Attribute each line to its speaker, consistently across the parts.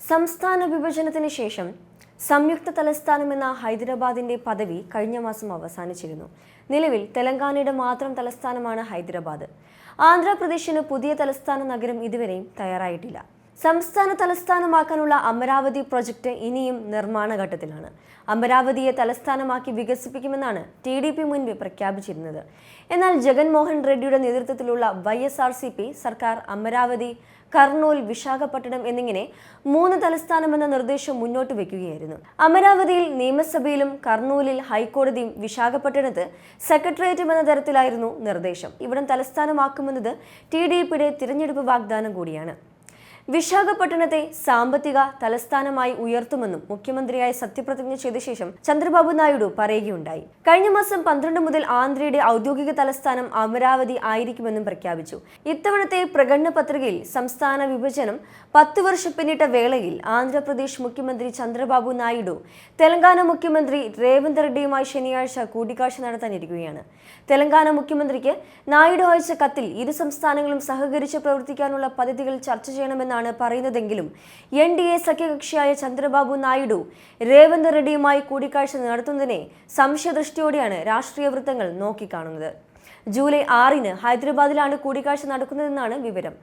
Speaker 1: സംസ്ഥാന വിഭജനത്തിന് ശേഷം സംയുക്ത തലസ്ഥാനമെന്ന ഹൈദരാബാദിന്റെ പദവി കഴിഞ്ഞ മാസം അവസാനിച്ചിരുന്നു. നിലവിൽ തെലങ്കാനയുടെ മാത്രം തലസ്ഥാനമാണ് ഹൈദരാബാദ്. ആന്ധ്രാപ്രദേശിന് പുതിയ തലസ്ഥാന നഗരം ഇതുവരെയും തയ്യാറായിട്ടില്ല. സംസ്ഥാന തലസ്ഥാനമാക്കാനുള്ള അമരാവതി പ്രൊജക്ട് ഇനിയും നിർമ്മാണ ഘട്ടത്തിലാണ്. അമരാവതിയെ തലസ്ഥാനമാക്കി വികസിപ്പിക്കുമെന്നാണ് ടി ഡി പി മുൻപ് പ്രഖ്യാപിച്ചിരുന്നത്. എന്നാൽ ജഗൻമോഹൻ റെഡ്ഡിയുടെ നേതൃത്വത്തിലുള്ള Y S R C P സർക്കാർ അമരാവതി കർണൂൽ വിശാഖപട്ടണം എന്നിങ്ങനെ മൂന്ന് തലസ്ഥാനമെന്ന നിർദ്ദേശം മുന്നോട്ട് വയ്ക്കുകയായിരുന്നു അമരാവതിയിൽ നിയമസഭയിലും കർണൂലിൽ ഹൈക്കോടതിയും വിശാഖപട്ടണത്ത് സെക്രട്ടേറിയറ്റും എന്ന തരത്തിലായിരുന്നു നിർദ്ദേശം. ഇവിടം തലസ്ഥാനമാക്കുമെന്നത് ടി ഡി പിയുടെ തിരഞ്ഞെടുപ്പ് വാഗ്ദാനം കൂടിയാണ്. വിശാഖപട്ടണത്തെ സാമ്പത്തിക തലസ്ഥാനമായി ഉയർത്തുമെന്നും മുഖ്യമന്ത്രിയായി സത്യപ്രതിജ്ഞ ചെയ്ത ശേഷം ചന്ദ്രബാബു നായിഡു പറയുകയുണ്ടായി. കഴിഞ്ഞ മാസം പന്ത്രണ്ട് മുതൽ ആന്ധ്രയുടെ ഔദ്യോഗിക തലസ്ഥാനം അമരാവതി ആയിരിക്കുമെന്നും പ്രഖ്യാപിച്ചു. ഇത്തവണത്തെ പ്രകടന പത്രികയിൽ സംസ്ഥാന വിഭജനം പത്ത് വർഷം പിന്നിട്ട വേളയിൽ ആന്ധ്രാപ്രദേശ് മുഖ്യമന്ത്രി ചന്ദ്രബാബു നായിഡു തെലങ്കാന മുഖ്യമന്ത്രി രേവന്ത് റെഡ്ഡിയുമായി ശനിയാഴ്ച കൂടിക്കാഴ്ച നടത്താനിരിക്കുകയാണ്. തെലങ്കാന മുഖ്യമന്ത്രിക്ക് നായിഡു അയച്ച കത്തിൽ ഇരു സംസ്ഥാനങ്ങളും സഹകരിച്ച് പ്രവർത്തിക്കാനുള്ള പദ്ധതികൾ ചർച്ച ചെയ്യണമെന്നാണ് പറയുന്നതെങ്കിലും എൻ ഡി എ സഖ്യകക്ഷിയായ ചന്ദ്രബാബു നായിഡു രേവന്ത് റെഡ്ഡിയുമായി കൂടിക്കാഴ്ച നടത്തുന്നതിനെ സംശയദൃഷ്ടിയോടെയാണ് രാഷ്ട്രീയ വൃത്തങ്ങൾ നോക്കിക്കാണുന്നത്. ജൂലൈ ആറിന് ഹൈദരാബാദിലാണ് കൂടിക്കാഴ്ച നടക്കുന്നതെന്നാണ് വിവരം.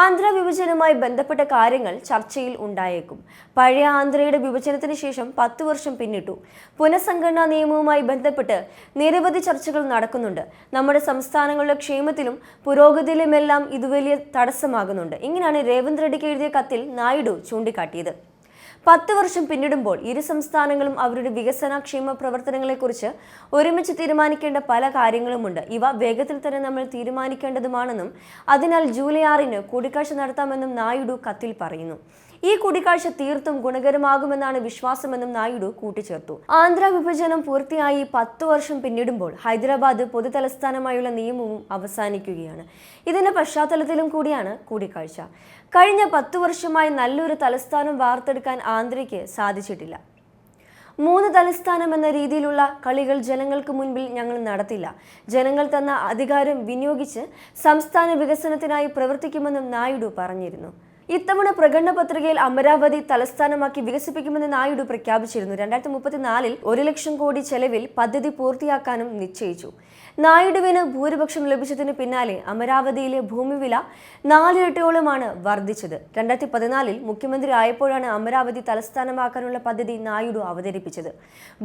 Speaker 1: ആന്ധ്ര വിഭജനവുമായി ബന്ധപ്പെട്ട കാര്യങ്ങൾ ചർച്ചയിൽ ഉണ്ടായേക്കും. പഴയ ആന്ധ്രയുടെ വിഭജനത്തിന് ശേഷം പത്ത് വർഷം പിന്നിട്ടു. പുനഃസംഘടനാ നിയമവുമായി ബന്ധപ്പെട്ട് നിരവധി ചർച്ചകൾ നടക്കുന്നുണ്ട്. നമ്മുടെ സംസ്ഥാനങ്ങളുടെ ക്ഷേമത്തിലും പുരോഗതിയിലുമെല്ലാം ഇത് വലിയ തടസ്സമാകുന്നുണ്ട്. ഇങ്ങനെയാണ് രേവന്ത് റെഡ്ഡിക്ക് എഴുതിയ കത്തിൽ നായിഡു ചൂണ്ടിക്കാട്ടിയത്. പത്ത് വർഷം പിന്നിടുമ്പോൾ ഇരു സംസ്ഥാനങ്ങളും അവരുടെ വികസന ക്ഷേമ പ്രവർത്തനങ്ങളെക്കുറിച്ച് ഒരുമിച്ച് തീരുമാനിക്കേണ്ട പല കാര്യങ്ങളുമുണ്ട്. ഇവ വേഗത്തിൽ തന്നെ നമ്മൾ തീരുമാനിക്കേണ്ടതുമാണെന്നും അതിനാൽ ജൂലൈ ആറിന് കൂടിക്കാഴ്ച നടത്താമെന്നും നായിഡു കത്തിൽ പറയുന്നു. ഈ കൂടിക്കാഴ്ച തീർത്തും ഗുണകരമാകുമെന്നാണ് വിശ്വാസമെന്നും നായിഡു കൂട്ടിച്ചേർത്തു. ആന്ധ്ര വിഭജനം പൂർത്തിയായി പത്ത് വർഷം പിന്നിടുമ്പോൾ ഹൈദരാബാദ് പൊതുതലസ്ഥാനമായുള്ള നിയമവും അവസാനിക്കുകയാണ്. ഇതിന്റെ പശ്ചാത്തലത്തിലും കൂടിയാണ് കൂടിക്കാഴ്ച. കഴിഞ്ഞ പത്തു വർഷമായി നല്ലൊരു തലസ്ഥാനം വാർത്തെടുക്കാൻ ആന്ധ്രയ്ക്ക് സാധിച്ചിട്ടില്ല. മൂന്ന് തലസ്ഥാനം എന്ന രീതിയിലുള്ള കളികൾ ജനങ്ങൾക്ക് മുൻപിൽ ഞങ്ങൾ നടത്തില്ല. ജനങ്ങൾ തന്ന അധികാരം വിനിയോഗിച്ച് സംസ്ഥാന വികസനത്തിനായി പ്രവർത്തിക്കുമെന്നും നായിഡു പറഞ്ഞിരുന്നു. ഇത്തവണ പ്രകടന പത്രികയിൽ അമരാവതി തലസ്ഥാനമാക്കി വികസിപ്പിക്കുമെന്ന് നായിഡു പ്രഖ്യാപിച്ചിരുന്നു. രണ്ടായിരത്തി മുപ്പത്തിനാലിൽ ഒരു ലക്ഷം കോടി ചെലവിൽ പദ്ധതി പൂർത്തിയാക്കാനും നിശ്ചയിച്ചു. നായിഡുവിന് ഭൂരിപക്ഷം ലഭിച്ചതിന് പിന്നാലെ അമരാവതിയിലെ ഭൂമി വില നാലിരട്ടിയോളമാണ് വർദ്ധിച്ചത്. രണ്ടായിരത്തി പതിനാലിൽ മുഖ്യമന്ത്രി ആയപ്പോഴാണ് അമരാവതി തലസ്ഥാനമാക്കാനുള്ള പദ്ധതി നായിഡു അവതരിപ്പിച്ചത്.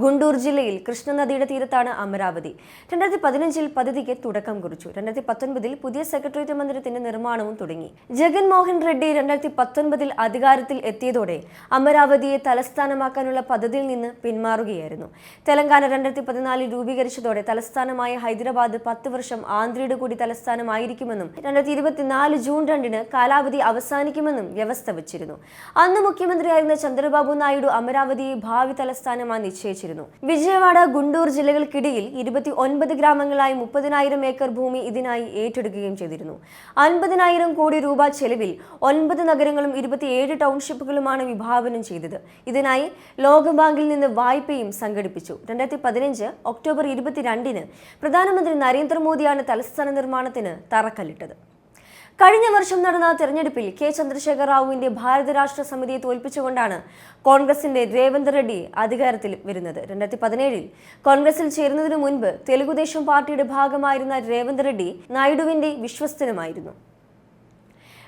Speaker 1: ഗുണ്ടൂർ ജില്ലയിൽ കൃഷ്ണനദിയുടെ തീരത്താണ് അമരാവതി. രണ്ടായിരത്തി പതിനഞ്ചിൽ പദ്ധതിക്ക് തുടക്കം കുറിച്ചു. രണ്ടായിരത്തി പത്തൊൻപതിൽ പുതിയ സെക്രട്ടേറിയറ്റ് മന്ദിരത്തിന്റെ നിർമ്മാണവും തുടങ്ങി. ജഗൻമോഹൻ റെഡ്ഡി രണ്ടായിരത്തി പത്തൊൻപതിൽ അധികാരത്തിൽ എത്തിയതോടെ അമരാവതിയെ തലസ്ഥാനമാക്കാനുള്ള പദ്ധതിയിൽ നിന്ന് പിന്മാറുകയായിരുന്നു. തെലങ്കാന രണ്ടായിരത്തി പതിനാലിൽ രൂപീകരിച്ചതോടെ തലസ്ഥാനമായ ഹൈദരാബാദ് പത്ത് വർഷം ആന്ധ്രയുടെ കൂടി തലസ്ഥാനമായിരിക്കുമെന്നും രണ്ടായിരത്തി ഇരുപത്തിനാല് ജൂൺ രണ്ടിന് കാലാവധി അവസാനിക്കുമെന്നും വ്യവസ്ഥ വച്ചിരുന്നു. അന്ന് മുഖ്യമന്ത്രിയായിരുന്ന ചന്ദ്രബാബു നായിഡു അമരാവതിയെ ഭാവി തലസ്ഥാനമായി നിശ്ചയിച്ചിരുന്നു. വിജയവാഡ ഗുണ്ടൂർ ജില്ലകൾക്കിടയിൽ ഇരുപത്തി ഒൻപത് ഗ്രാമങ്ങളായി മുപ്പതിനായിരം ഏക്കർ ഭൂമി ഇതിനായി ഏറ്റെടുക്കുകയും ചെയ്തിരുന്നു. അൻപതിനായിരം കോടി രൂപ ചെലവിൽ ഒൻപത് നഗരങ്ങളും ഇരുപത്തിയേഴ് ടൗൺഷിപ്പുകളുമാണ് വിഭാവനം ചെയ്തത്. ഇതിനായി ലോകബാങ്കിൽ നിന്ന് വായ്പയും സംഘടിപ്പിച്ചു. രണ്ടായിരത്തി പതിനഞ്ച് ഒക്ടോബർ ഇരുപത്തിരണ്ടിന് പ്രധാനമന്ത്രി നരേന്ദ്രമോദിയാണ് തലസ്ഥാന നിർമ്മാണത്തിന് തറക്കല്ലിട്ടത്. കഴിഞ്ഞ വർഷം നടന്ന തെരഞ്ഞെടുപ്പിൽ കെ ചന്ദ്രശേഖർ റാവുവിന്റെ ഭാരത രാഷ്ട്ര സമിതിയെ തോൽപ്പിച്ചുകൊണ്ടാണ് കോൺഗ്രസിന്റെ രേവന്ത് റെഡ്ഡി അധികാരത്തിൽ വരുന്നത്. രണ്ടായിരത്തി പതിനേഴിൽ കോൺഗ്രസിൽ ചേരുന്നതിനു മുൻപ് തെലുഗുദേശം പാർട്ടിയുടെ ഭാഗമായിരുന്ന രേവന്ത് റെഡ്ഡി നായിഡുവിന്റെ വിശ്വസ്തനുമായിരുന്നു.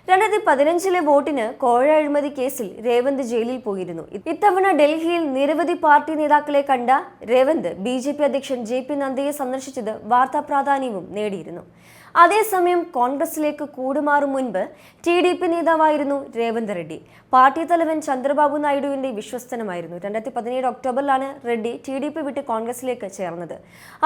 Speaker 1: രണ്ടായിരത്തി പതിനഞ്ചിലെ വോട്ടിന് കോഴ അഴിമതി കേസിൽ രേവന്ത് ജയിലിൽ പോയിരുന്നു. ഇത്തവണ ഡൽഹിയിൽ നിരവധി പാർട്ടി നേതാക്കളെ കണ്ട രേവന്ത് ബി അധ്യക്ഷൻ ജെ പി നദ്ദയെ സന്ദർശിച്ചത് വാർത്താ പ്രാധാന്യവും നേടിയിരുന്നു. അതേസമയം കോൺഗ്രസിലേക്ക് കൂടുമാറും മുൻപ് ടി ഡി പി നേതാവായിരുന്നു രേവന്ത് റെഡ്ഡി. പാർട്ടി തലവൻ ചന്ദ്രബാബു നായിഡുവിന്റെ വിശ്വസ്തനമായിരുന്നു. രണ്ടായിരത്തി പതിനേഴ് ഒക്ടോബറിലാണ് റെഡ്ഡി ടി ഡി പി വിട്ട് കോൺഗ്രസിലേക്ക് ചേർന്നത്.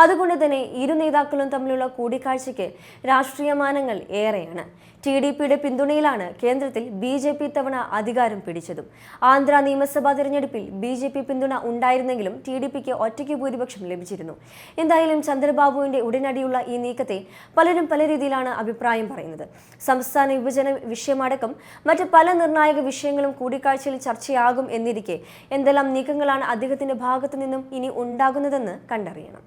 Speaker 1: അതുകൊണ്ട് തന്നെ ഇരു നേതാക്കളും തമ്മിലുള്ള കൂടിക്കാഴ്ചയ്ക്ക് രാഷ്ട്രീയ മാനങ്ങൾ ഏറെയാണ്. ടി ഡി പിയുടെ പിന്തുണയിലാണ് കേന്ദ്രത്തിൽ ബി ജെ പി തവണ അധികാരം പിടിച്ചതും. ആന്ധ്ര നിയമസഭാ തെരഞ്ഞെടുപ്പിൽ ബി ജെ പി പിന്തുണ ഉണ്ടായിരുന്നെങ്കിലും ടി ഡി പിക്ക് ഒറ്റയ്ക്ക് ഭൂരിപക്ഷം ലഭിച്ചിരുന്നു. എന്തായാലും ചന്ദ്രബാബുവിന്റെ ഉടനടിയുള്ള ഈ നീക്കത്തെ പലരും പല രീതിയിലാണ് അഭിപ്രായം പറയുന്നത്. സംസ്ഥാന വിഭജന വിഷയമടക്കം മറ്റ് പല നിർണായക വിഷയങ്ങളും കൂടിക്കാഴ്ചയിൽ ചർച്ചയാകും എന്നിരിക്കെ എന്തെല്ലാം നീക്കങ്ങളാണ് അദ്ദേഹത്തിന്റെ ഭാഗത്തു നിന്നും ഇനി ഉണ്ടാകുന്നതെന്ന് കണ്ടറിയണം.